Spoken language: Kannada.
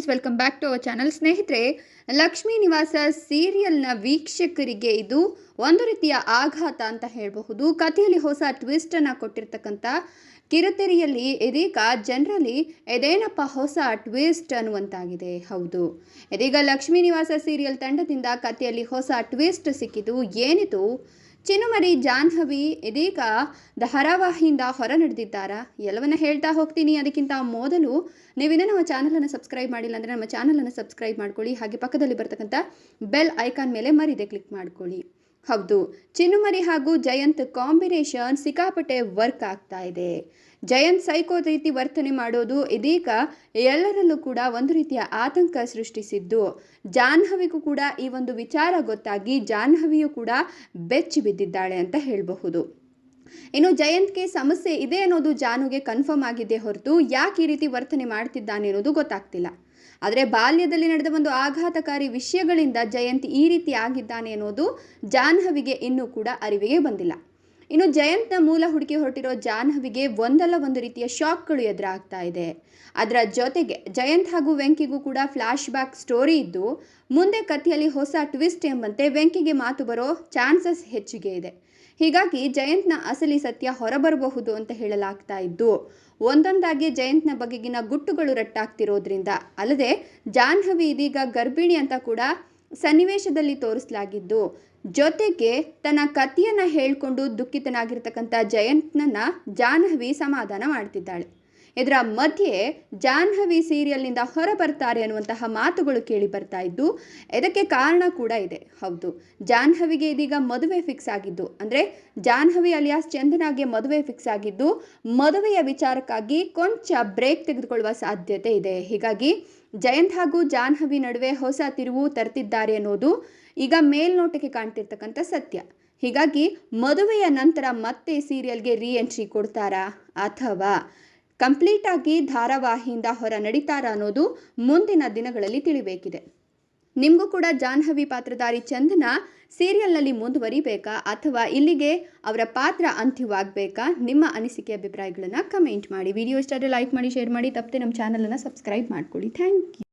Friends welcome back to our channel ಸ್ನೇಹಿತರೆ, ಲಕ್ಷ್ಮೀ ನಿವಾಸ ಸೀರಿಯಲ್ನ ವೀಕ್ಷಕರಿಗೆ ಇದು ಒಂದು ರೀತಿಯ ಆಘಾತ ಅಂತ ಹೇಳಬಹುದು. ಕಥೆಯಲ್ಲಿ ಹೊಸ ಟ್ವಿಸ್ಟನ್ನು ಕೊಟ್ಟಿರ್ತಕ್ಕಂಥ ಕಿರುತೆರೆಯಲ್ಲಿ ಇದೀಗ ಜನರಲ್ಲಿ ಇದೇನಪ್ಪ ಹೊಸ ಟ್ವಿಸ್ಟ್ ಅನ್ನುವಂತಾಗಿದೆ. ಹೌದು. ಇದೀಗ ಲಕ್ಷ್ಮೀ ನಿವಾಸ ಸೀರಿಯಲ್ ತಂಡದಿಂದ ಕಥೆಯಲ್ಲಿ ಹೊಸ ಟ್ವಿಸ್ಟ್ ಸಿಕ್ಕಿದ್ದು ಏನಿದು? ಚಿನುಮರಿ ಜಾಹ್ನವಿ ಇದೀಗ ಧಾರಾವಾಹಿಯಿಂದ ಹೊರ ನಡೆದಿದ್ದಾರಾ? ಎಲ್ಲವನ್ನ ಹೇಳ್ತಾ ಹೋಗ್ತೀನಿ. ಅದಕ್ಕಿಂತ ಮೊದಲು ನೀವಿನ್ನೂ ನಮ್ಮ ಚಾನಲನ್ನು ಸಬ್ಸ್ಕ್ರೈಬ್ ಮಾಡಿಲ್ಲ ಅಂದರೆ ನಮ್ಮ ಚಾನಲನ್ನು ಸಬ್ಸ್ಕ್ರೈಬ್ ಮಾಡ್ಕೊಳ್ಳಿ. ಹಾಗೆ ಪಕ್ಕದಲ್ಲಿ ಬರ್ತಕ್ಕಂಥ ಬೆಲ್ ಐಕಾನ್ ಮೇಲೆ ಮರಿದೆ ಕ್ಲಿಕ್ ಮಾಡ್ಕೊಳ್ಳಿ. ಹೌದು, ಚಿನ್ನುಮರಿ ಹಾಗೂ ಜಯಂತ್ ಕಾಂಬಿನೇಷನ್ ಸಿಕ್ಕಾಪಟ್ಟೆ ವರ್ಕ್ ಆಗ್ತಾ ಇದೆ. ಜಯಂತ್ ಸೈಕೋ ರೀತಿ ವರ್ತನೆ ಮಾಡೋದು ಇದೀಗ ಎಲ್ಲರಲ್ಲೂ ಕೂಡ ಒಂದು ರೀತಿಯ ಆತಂಕ ಸೃಷ್ಟಿಸಿದ್ದು. ಜಾಹ್ನವಿಗೂ ಕೂಡ ಈ ಒಂದು ವಿಚಾರ ಗೊತ್ತಾಗಿ ಜಾಹ್ನವಿಯು ಕೂಡ ಬೆಚ್ಚಿ ಬಿದ್ದಿದ್ದಾಳೆ ಅಂತ ಹೇಳಬಹುದು. ಇನ್ನು ಜಯಂತ್ಗೆ ಸಮಸ್ಯೆ ಇದೆ ಅನ್ನೋದು ಜಾನುಗೆ ಕನ್ಫರ್ಮ್ ಆಗಿದೆ ಹೊರತು ಯಾಕೆ ಈ ರೀತಿ ವರ್ತನೆ ಮಾಡ್ತಿದ್ದಾನೆ ಅನ್ನೋದು ಗೊತ್ತಾಗ್ತಿಲ್ಲ. ಆದರೆ ಬಾಲ್ಯದಲ್ಲಿ ನಡೆದ ಒಂದು ಆಘಾತಕಾರಿ ವಿಷಯಗಳಿಂದ ಜಯಂತಿ ಈ ರೀತಿ ಆಗಿದ್ದಾನೆ ಅನ್ನೋದು ಜಾಹ್ನವಿಗೆ ಇನ್ನೂ ಕೂಡ ಅರಿವಿಗೆ ಬಂದಿಲ್ಲ. ಇನ್ನು ಜಯಂತ್ನ ಮೂಲ ಹುಡುಕಿ ಹೊರಟಿರೋ ಜಾಹ್ನವಿಗೆ ಒಂದಲ್ಲ ಒಂದು ರೀತಿಯ ಶಾಕ್ಗಳು ಎದುರಾಗ್ತಾ ಇದೆ. ಅದರ ಜೊತೆಗೆ ಜಯಂತ್ ಹಾಗೂ ವೆಂಕಿಗೂ ಕೂಡ ಫ್ಲ್ಯಾಶ್ ಬ್ಯಾಕ್ ಸ್ಟೋರಿ ಇದ್ದು, ಮುಂದೆ ಕಥೆಯಲ್ಲಿ ಹೊಸ ಟ್ವಿಸ್ಟ್ ಎಂಬಂತೆ ವೆಂಕಿಗೆ ಮಾತು ಬರೋ ಚಾನ್ಸಸ್ ಹೆಚ್ಚಿಗೆ ಇದೆ. ಹೀಗಾಗಿ ಜಯಂತ್ನ ಅಸಲಿ ಸತ್ಯ ಹೊರಬರಬಹುದು ಅಂತ ಹೇಳಲಾಗ್ತಾ ಇದ್ದು, ಒಂದೊಂದಾಗಿ ಜಯಂತ್ನ ಬಗೆಗಿನ ಗುಟ್ಟುಗಳು ರಟ್ಟಾಗ್ತಿರೋದ್ರಿಂದ, ಅಲ್ಲದೆ ಜಾಹ್ನವಿ ಇದೀಗ ಗರ್ಭಿಣಿ ಅಂತ ಕೂಡ ಸನ್ನಿವೇಶದಲ್ಲಿ ತೋರಿಸಲಾಗಿದ್ದು ಜೊತೆಗೆ ತನ್ನ ಕಥೆಯನ್ನು ಹೇಳಿಕೊಂಡು ದುಃಖಿತನಾಗಿರ್ತಕ್ಕಂಥ ಜಯಂತ್ನನ್ನ ಜಾಹ್ನವಿ ಸಮಾಧಾನ ಮಾಡ್ತಿದ್ದಾಳೆ. ಇದರ ಮಧ್ಯೆ ಜಾಹ್ನವಿ ಸೀರಿಯಲ್ನಿಂದ ಹೊರ ಬರ್ತಾರೆ ಅನ್ನುವಂತಹ ಮಾತುಗಳು ಕೇಳಿ ಬರ್ತಾ ಇದ್ದು, ಇದಕ್ಕೆ ಕಾರಣ ಕೂಡ ಇದೆ. ಹೌದು, ಜಾಹ್ನವಿಗೆ ಇದೀಗ ಮದುವೆ ಫಿಕ್ಸ್ ಆಗಿದ್ದು, ಅಂದರೆ ಜಾಹ್ನವಿ ಅಲಿಯಾಸ್ ಚಂದನಾಗೆ ಮದುವೆ ಫಿಕ್ಸ್ ಆಗಿದ್ದು, ಮದುವೆಯ ವಿಚಾರಕ್ಕಾಗಿ ಕೊಂಚ ಬ್ರೇಕ್ ತೆಗೆದುಕೊಳ್ಳುವ ಸಾಧ್ಯತೆ ಇದೆ. ಹೀಗಾಗಿ ಜಯಂತ್ ಹಾಗೂ ಜಾಹ್ನವಿ ನಡುವೆ ಹೊಸ ತಿರುವು ತರ್ತಿದ್ದಾರೆ ಅನ್ನೋದು ಈಗ ಮೇಲ್ನೋಟಕ್ಕೆ ಕಾಣ್ತಿರ್ತಕ್ಕಂಥ ಸತ್ಯ. ಹೀಗಾಗಿ ಮದುವೆಯ ನಂತರ ಮತ್ತೆ ಸೀರಿಯಲ್ಗೆ ರೀ ಎಂಟ್ರಿ ಕೊಡ್ತಾರಾ ಅಥವಾ ಕಂಪ್ಲೀಟಾಗಿ ಧಾರಾವಾಹಿಯಿಂದ ಹೊರ ನಡೀತಾರಾ ಅನ್ನೋದು ಮುಂದಿನ ದಿನಗಳಲ್ಲಿ ತಿಳಿಬೇಕಿದೆ. ನಿಮಗೂ ಕೂಡ ಜಾಹ್ನವಿ ಪಾತ್ರಧಾರಿ ಚಂದನ ಸೀರಿಯಲ್ನಲ್ಲಿ ಮುಂದುವರಿಬೇಕಾ ಅಥವಾ ಇಲ್ಲಿಗೆ ಅವರ ಪಾತ್ರ ಅಂತ್ಯವಾಗಬೇಕಾ ನಿಮ್ಮ ಅನಿಸಿಕೆ ಅಭಿಪ್ರಾಯಗಳನ್ನು ಕಮೆಂಟ್ ಮಾಡಿ. ವಿಡಿಯೋ ಇಷ್ಟಾದರೆ ಲೈಕ್ ಮಾಡಿ, ಶೇರ್ ಮಾಡಿ, ತಪ್ಪದೆ ನಮ್ಮ ಚಾನಲನ್ನು ಸಬ್ಸ್ಕ್ರೈಬ್ ಮಾಡ್ಕೊಳ್ಳಿ. Thank you.